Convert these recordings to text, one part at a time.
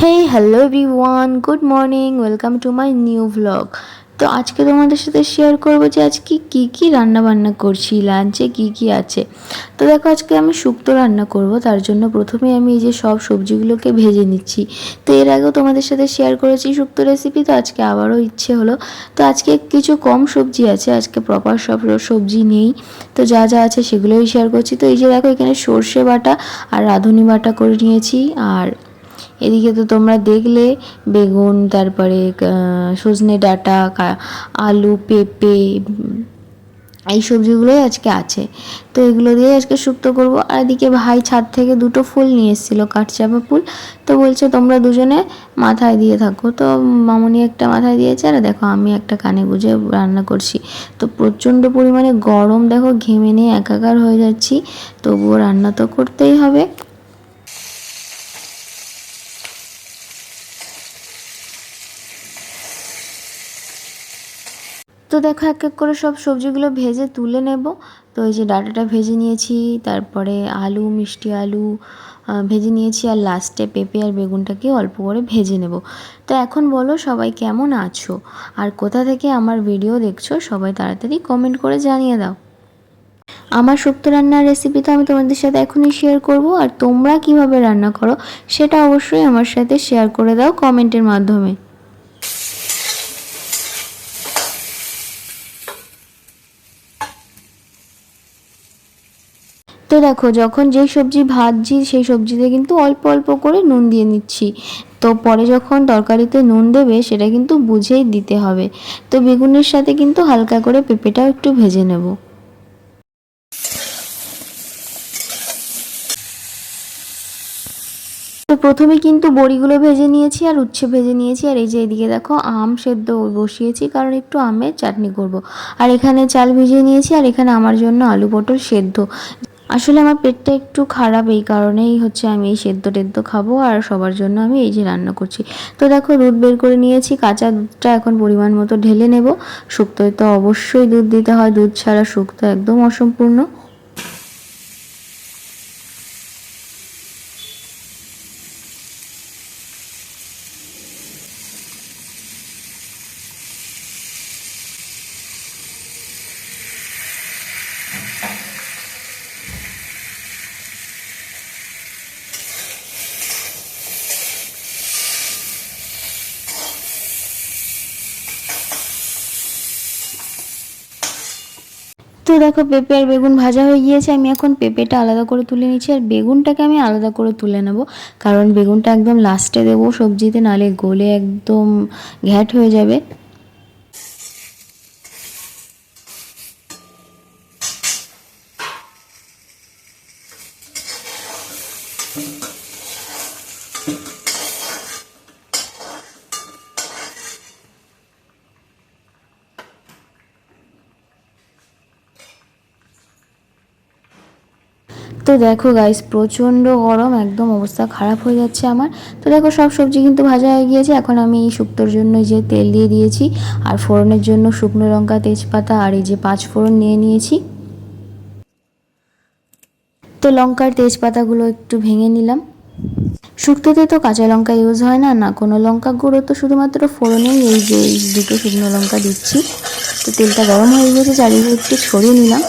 Hey hello everyone good morning welcome to my new vlog তো আজকে তোমাদের সাথে শেয়ার করব যে আজকে কি কি রান্না বান্না করছি লাঞ্চে কি কি আছে। তো দেখো, আজকে আমি শুক্তো রান্না করব। তার জন্য প্রথমে আমি এই যে সব সবজিগুলোকে ভেজে নিচ্ছি। তো এর আগেও তোমাদের সাথে শেয়ার করেছি শুক্তো রেসিপি তো আজকে আবারও ইচ্ছে হলো। তো আজকে কিছু কম সবজি আছে, আজকে প্রপার সব সবজি নেই। তো যা যা আছে সেগুলোই শেয়ার করছি। তো এই যে দেখো, এখানে সর্ষে বাটা আর রাঁধুনি বাটা করে নিয়েছি। আর এদিকে তো তোমরা দেখলে বেগুন, তারপরে সজনে ডাঁটা আলু, পেঁপে এই সবজিগুলোই আজকে আছে। তো এগুলো দিয়ে আজকে শুক্তো করব। আর এদিকে ভাই ছাদ থেকে দুটো ফুল নিয়ে এসেছিল, কাঠচাপা ফুল। তো বলছে, তোমরা দুজনে মাথায় দিয়ে থাকো। তো মামনি একটা মাথায় দিয়েছে, আর দেখো, আমি একটা কানে গুঁজে রান্না করছি। তো প্রচণ্ড পরিমাণে গরম, দেখো, ঘেমে নিয়ে একাকার হয়ে যাচ্ছি। তবুও রান্না তো করতেই হবে। তো দেখো এক এক করে সব সবজিগুলো ভেজে তুলে নেব। তো এই যে ডাটাটা ভেজে নিয়েছি, তারপরে আলু, মিষ্টি আলু ভেজে নিয়েছি আর লাস্টে পেঁপে আর বেগুনটাকে অল্প করে ভেজে নেব। তো এখন বলো সবাই কেমন আছো? আর কোথা থেকে আমার ভিডিও দেখছ সবাই তাড়াতাড়ি কমেন্ট করে জানিয়ে দাও। আমার শুক্তো রান্নার রেসিপি তো আমি তোমাদের সাথে এখনই শেয়ার করব আর তোমরা কীভাবে রান্না করো সেটা অবশ্যই আমার সাথে শেয়ার করে দাও কমেন্টের মাধ্যমে। দেখো, যখন যেই সবজি ভাজছি, সেই সবজিতে কিন্তু অল্প অল্প করে নুন দিয়ে নিচ্ছি। তো পরে যখন তরকারিতে নুন দেবে, সেটা কিন্তু বুঝেই দিতে হবে। তো বেগুনের সাথে কিন্তু হালকা করে পেঁপেটাও একটু ভেজে নেব। তো প্রথমে কিন্তু বড়িগুলো ভেজে নিয়েছি আর উচ্ছে ভেজে নিয়েছি। আর এই যে এদিকে দেখো, আম সেদ্ধ বসিয়েছি, কারণ একটু আমের চাটনি করব। আর এখানে চাল ভিজিয়ে নিয়েছি, আর এখানে আমার জন্য আলু পটল সেদ্ধ। আসলে আমার পেটটা একটু খারাপ, এই কারণেই হচ্ছে আমি এই সেদ্ধ টেদ্ধ খাব আর সবার জন্য আমি এই যে রান্না করছি। তো দেখো দুধ বের করে নিয়েছি, কাঁচা দুধটা এখন পরিমাণ মতো ঢেলে নেব। শুক্তোয় তো অবশ্যই দুধ দিতে হয়, দুধ ছাড়া শুক্তো একদম অসম্পূর্ণ। তো দেখো পেঁপে আর বেগুন ভাজা হয়ে গিয়েছে, আমি এখন পেঁপেটা আলাদা করে তুলে নিচ্ছি আর বেগুনটাকে আমি আলাদা করে তুলে নেব। কারণ বেগুনটা একদম লাস্টে দেবো সবজিতে, নালে গলে একদম ঘ্যাট হয়ে যাবে। তো দেখো গাইস প্রচণ্ড গরম, একদম অবস্থা খারাপ হয়ে যাচ্ছে আমার। তো দেখো সব সবজি কিন্তু ভাজা হয়ে গিয়েছে। এখন আমি এই শুক্তোর জন্য যে তেল দিয়ে দিয়েছি। আর ফোড়নের জন্য শুকনো লঙ্কা, তেজপাতা আর এই যে পাঁচ ফোড়ন নিয়ে নিয়েছি। তো লঙ্কার তেজপাতাগুলো একটু ভেঙে নিলাম। শুক্তোতে তো কাঁচা লঙ্কা ইউজ হয় না না কোনো লঙ্কা গুঁড়ো তো শুধুমাত্র ফোড়নেই এই যে দুটো শুকনো লঙ্কা দিচ্ছি। তো তেলটা গরম হয়ে গিয়েছে, চারিদিকে একটু ছড়িয়ে নিলাম।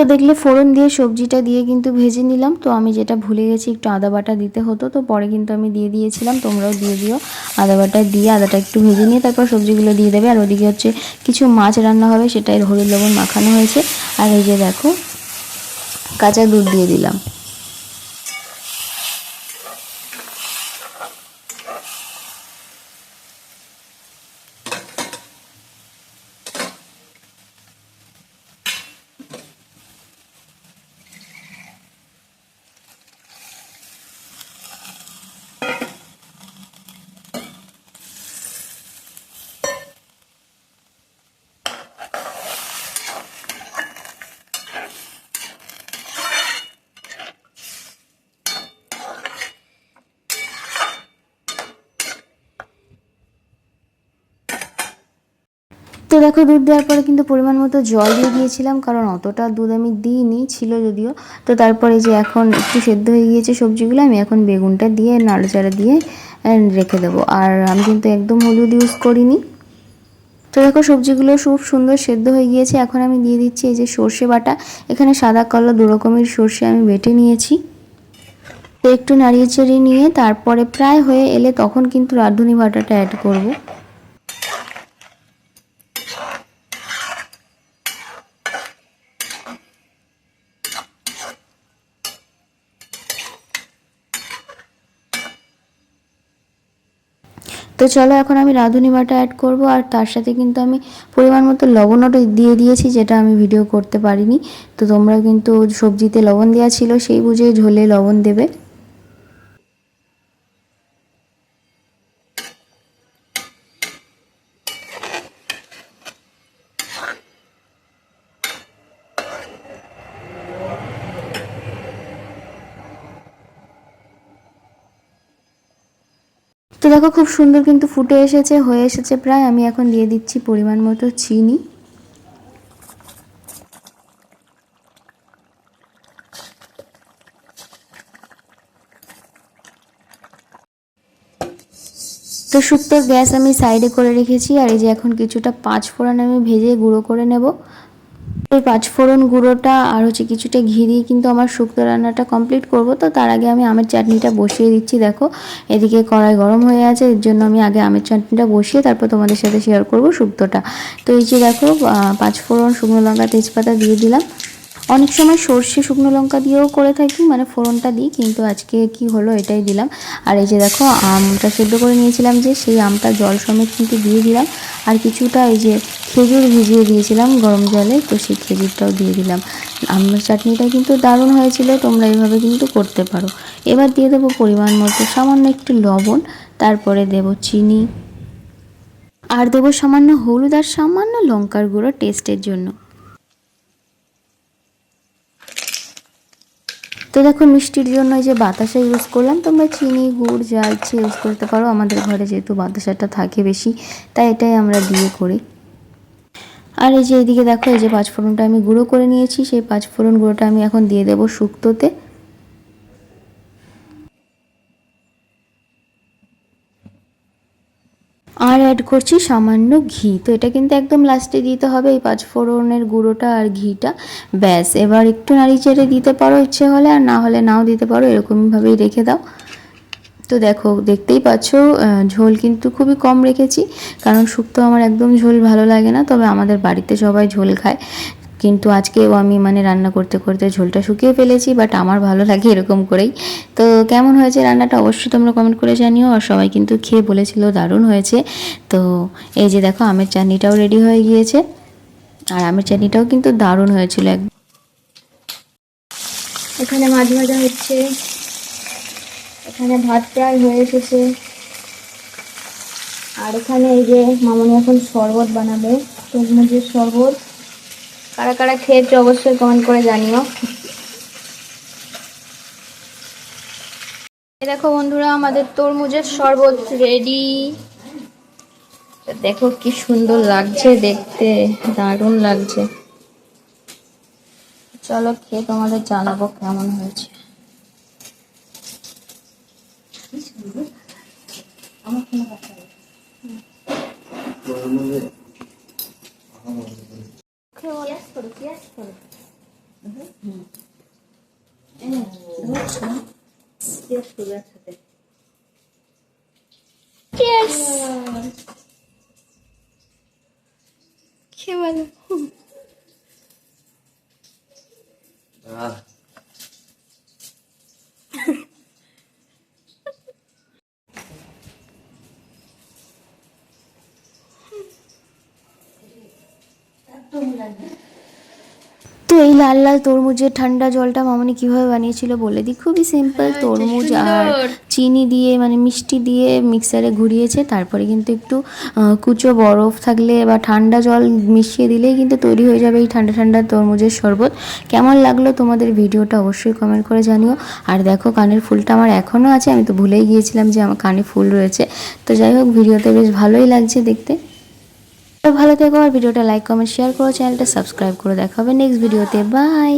তো দেখলে ফোড়ন দিয়ে সবজিটা দিয়ে কিন্তু ভেজে নিলাম। তো আমি যেটা ভুলে গেছি, একটু আদা বাটা দিতে হতো। তো পরে কিন্তু আমি দিয়ে দিয়েছিলাম, তোমরাও দিয়ে দিও। আদা বাটা দিয়ে আদাটা একটু ভেজে নিয়ে তারপর সবজিগুলো দিয়ে দেবে। আর ওদিকে হচ্ছে কিছু মাছ রান্না হবে, সেটাই হলুদ লবণ মাখানো হয়েছে। আর এই যে দেখো, কাঁচা দুধ দিয়ে দিলাম। তো দেখো, দুধ দেওয়ার পরে কিন্তু পরিমাণ মতো জল দিয়ে দিয়েছিলাম, কারণ অতটা দুধ আমি দিইনি, ছিল যদিও। তো তারপরে যে এখন একটু সেদ্ধ হয়ে গিয়েছে সবজিগুলো, আমি এখন বেগুনটা দিয়ে, নাড়াচাড়া দিয়ে রেখে দেবো। আর আমি কিন্তু একদম হলুদ ইউজ করিনি। তো দেখো, সবজিগুলো খুব সুন্দর সেদ্ধ হয়ে গিয়েছে। এখন আমি দিয়ে দিচ্ছি এই যে সর্ষে বাটা। এখানে সাদা কালো দু রকমের সর্ষে আমি বেটে নিয়েছি। তো একটু নাড়িয়ে চাড়িয়ে নিয়ে তারপরে প্রায় হয়ে এলে তখন কিন্তু রাঁধুনি বাটাটা অ্যাড করব। তো চলো এখন আমি রাঁধুনি বাটা অ্যাড করব, আর তার সাথে কিন্তু আমি পরিমাণ মতো লবণও দিয়ে দিয়েছি, যেটা আমি ভিডিও করতে পারিনি। তো তোমরা কিন্তু সবজিতে লবণ দেওয়া ছিল, সেই বুঝে ঝোলে লবণ দেবে। দেখো খুব সুন্দর কিন্তু ফুটে এসেছে, হয়ে এসেছে প্রায়। আমি এখন দিয়ে দিচ্ছি পরিমাণ মতো চিনি। তো শুক্তোর গ্যাস আমি সাইডে করে রেখেছি, আর এই যে এখন কিছুটা পাঁচ ফোড়ন আমি ভেজে গুঁড়ো করে নেব। এই পাঁচ ফোড়ন গুঁড়োটা আর হচ্ছে কিছুটা ঘি দিয়ে কিন্তু আমার শুক্তো রান্নাটা কমপ্লিট করব। তো তার আগে আমি আমের চাটনিটা বসিয়ে দিচ্ছি, দেখো। এদিকে কড়াই গরম হয়ে আছে, এর জন্য আমি আগে আমের চাটনিটা বসিয়ে তারপর তোমাদের সাথে শেয়ার করব শুক্তোটা। তো এই যে দেখো পাঁচফোড়ন পাঁচ ফোড়ন শুকনো লঙ্কা তেজপাতা দিয়ে দিলাম। অনেক সময় সর্ষে শুকনো লঙ্কা দিয়েও করে থাকি মানে ফোড়নটা দিই, কিন্তু আজকে কি হলো এটাই দিলাম। আর এই যে দেখো, আমটা সেদ্ধ করে নিয়েছিলাম যে, সেই আমটা জল সমেত কিন্তু দিয়ে দিলাম। আর কিছুটা এই যে খেজুর ভিজিয়ে দিয়েছিলাম গরম জলে, তো সেই খেজুরটাও দিয়ে দিলাম। আমের চাটনিটা কিন্তু দারুণ হয়েছিল, তোমরা এইভাবে কিন্তু করতে পারো। এবার দিয়ে দেবো পরিমাণ মতো সামান্য একটু লবণ, তারপরে দেবো চিনি। আর দেবো সামান্য হলুদ আর সামান্য লঙ্কার গুঁড়ো টেস্টের জন্য। তো দেখো মিষ্টির জন্য এই যে বাতাসা ইউজ করলাম, তোমরা চিনি, গুড় যা ইচ্ছে ইউজ করতে পারো। আমাদের ঘরে যেহেতু বাতাসাটা থাকে বেশি, তাই এটাই আমরা দিয়ে করি। আর এই যে এদিকে দেখো, এই যে পাঁচফোড়নটা আমি গুঁড়ো করে নিয়েছি, সেই পাঁচফোড়ন গুঁড়োটা আমি এখন দিয়ে দেবো শুক্তোতে। আর অ্যাড করছি সামান্য ঘি। তো এটা কিন্তু একদম লাস্টে দিতে হবে এই পাঁচফোড়নের গুঁড়োটা আর ঘিটা। ব্যাস, এবার একটু নাড়ি চেড়ে দিতে পারো ইচ্ছে হলে, আর না হলে নাও দিতে পারো, এরকমভাবেই রেখে দাও। তো দেখো, দেখতেই পাচ্ছ ঝোল কিন্তু খুবই কম রেখেছি, কারণ শুক্তো আমার একদম ঝোল ভালো লাগে না, তবে আমাদের বাড়িতে সবাই ঝোল খায়। কিন্তু আজকেও আমি মানে রান্না করতে করতে ঝোলটা শুকিয়ে ফেলেছি বাট আমার ভালো লাগে এরকম করেই। তো কেমন হয়েছে রান্নাটা অবশ্যই তোমরা কমেন্ট করে জানিও, আর সবাই কিন্তু খেয়ে বলেছিল দারুণ হয়েছে। তো এই যে দেখো, আমের চাটনিটাও রেডি হয়ে গিয়েছে, আর আমের চাটনিটাও কিন্তু দারুণ হয়েছিল একদম এখানে মাছ ভাজা হচ্ছে। এখানে ভাত প্রায় হয়ে এসেছে। আর এখানে এই যে মামনি এখন শরবত বানাবে, তরমুজের শরবত। কারা কারা খেয়েছে অবশ্যই কমেন্ট করে জানিও। এই দেখো বন্ধুরা আমাদের তরমুজের শরবত রেডি দেখো কি সুন্দর লাগছে দেখতে দারুণ লাগছে। চলো খেয়ে তোমাদের জানাব কেমন হয়েছে। ¿Qué bolas? Diásporo, diásporo. Diásporo, diásporo. Yes. তো এই লাল লাল তরমুজের ঠান্ডা জলটা মামনি কীভাবে বানিয়েছিল বলে দিই? খুবই সিম্পল তরমুজ আর চিনি দিয়ে মানে মিষ্টি দিয়ে মিক্সারে ঘুরিয়েছে তারপরে কিন্তু একটু কুচো বরফ থাকলে বা ঠান্ডা জল মিশিয়ে দিলেই কিন্তু তৈরি হয়ে যাবে এই ঠান্ডা ঠান্ডা তরমুজের শরবত। কেমন লাগল তোমাদের ভিডিওটা অবশ্যই কমেন্ট করে জানিও। আর দেখো কানের ফুলটা আমার এখনও আছে আমি তো ভুলেই গিয়েছিলাম যে আমার কানে ফুল রয়েছে। তো যাই হোক ভিডিওতে বেশ ভালোই লাগছে দেখতে। ভালো থেকো আর ভিডিওটা লাইক কমেন্ট শেয়ার করো চ্যানেলটা সাবস্ক্রাইব করে দেখা হবে নেক্সট ভিডিওতে বাই